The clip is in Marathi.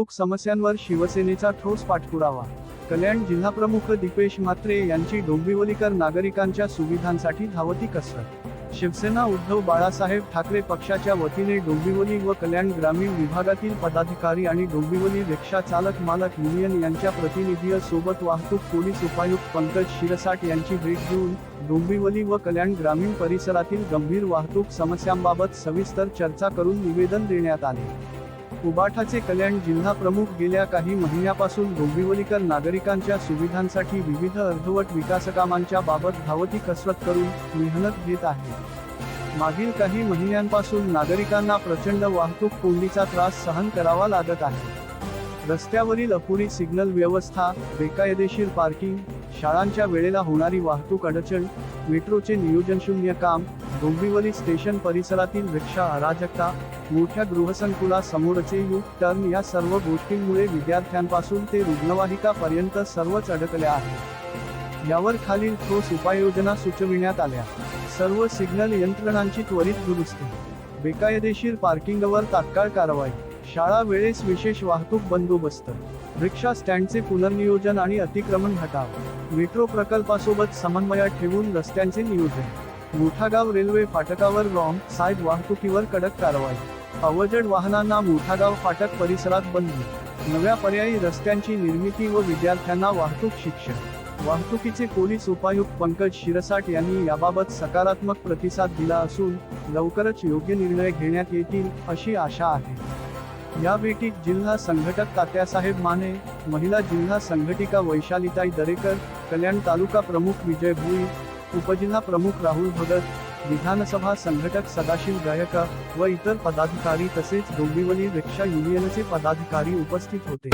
वाहतूक समस्यांवर शिवसेनेचा ठोस पाठपुरावा. कल्याण जिल्हाप्रमुख दीपेश म्हात्रे यांची डोंबिवलीकर नागरिकांच्या सुविधांसाठी धावती कसरत. शिवसेना उद्धव बाळासाहेब ठाकरे पक्षाच्या वतीने डोंबिवली व कल्याण ग्रामीण विभागातील पदाधिकारी आणि डोंबिवली रिक्षा चालक मालक युनियन यांच्या प्रतिनिधी सोबत वाहतूक पोलीस उपायुक्त पंकज शिरसाट यांची भेट घेऊन डोंबिवली व कल्याण ग्रामीण परिसरातील गंभीर वाहतूक समस्यांबाबत सविस्तर चर्चा करून निवेदन देण्यात आले. उबाठाचे कल्याण जिल्हा प्रमुख गेल्या काही महिन्यापासून डोंबिवलीकर नागरिकांच्या सुविधांसाठी विविध अर्धवट विकासकामांच्या बाबत धावती कसरत करून मेहनत घेत आहे. मागील काही महिन्यांपासून नागरिकांना प्रचंड वाहतूक कोंडीचा त्रास सहन करावा लागत आहे. रस्त्यावरील अपुरी सिग्नल व्यवस्था बेकायदेशीर पार्किंग शाळांच्या वेळेला होणारी वाहतूक अडचण मेट्रोचे नियोजनशून्य काम डोंबिवली स्टेशन परिसरातील रिक्षा अराजकता मोठ्या गृहसंकुलासमोरचे यू टर्न या सर्व गोष्टींमुळे विद्यार्थ्यांपासून ते रुग्णवाहिकापर्यंत सर्वच अडकले आहे यावर खालील ठोस उपाययोजना सुचविण्यात आल्या. सर्व सिग्नल यंत्रणांची त्वरित दुरुस्ती. बेकायदेशीर पार्किंगवर तात्काळ कारवाई. शाळा वेळेस विशेष वाहतूक बंदोबस्त. रिक्षा स्टँडचे पुनर्नियोजन आणि अतिक्रमण हटाव मेट्रो प्रकल्पासोबत समन्वयात ठेवून रस्त्यांचे नियोजन. मोठागाव रेल्वे फाटकावर रॉंग साईड वाहतुकीवर कडक कारवाई. अवजड वाहनांना मोठागाव फाटक परिसरात बंदी. नव्या पर्यायी रस्त्यांची निर्मिती व विद्यार्थ्यांना वाहतूक शिक्षण. वाहतुकीचे पोलीस उपायुक्त पंकज शिरसाट यांनी याबाबत सकारात्मक प्रतिसाद दिला असून लवकरच योग्य निर्णय घेण्यात येतील अशी आशा आहे. या भेटीत जिल्हा संघटक तात्यासाहेब माने महिला जिल्हा संघटिका वैशालीताई दरेकर कल्याण तालुका प्रमुख विजय भुई उपजिल्हा प्रमुख राहुल भगत विधानसभा संघटक सदाशिव गायका व इतर पदाधिकारी तसेच डोंबिवली रिक्षा युनियनचे पदाधिकारी उपस्थित होते.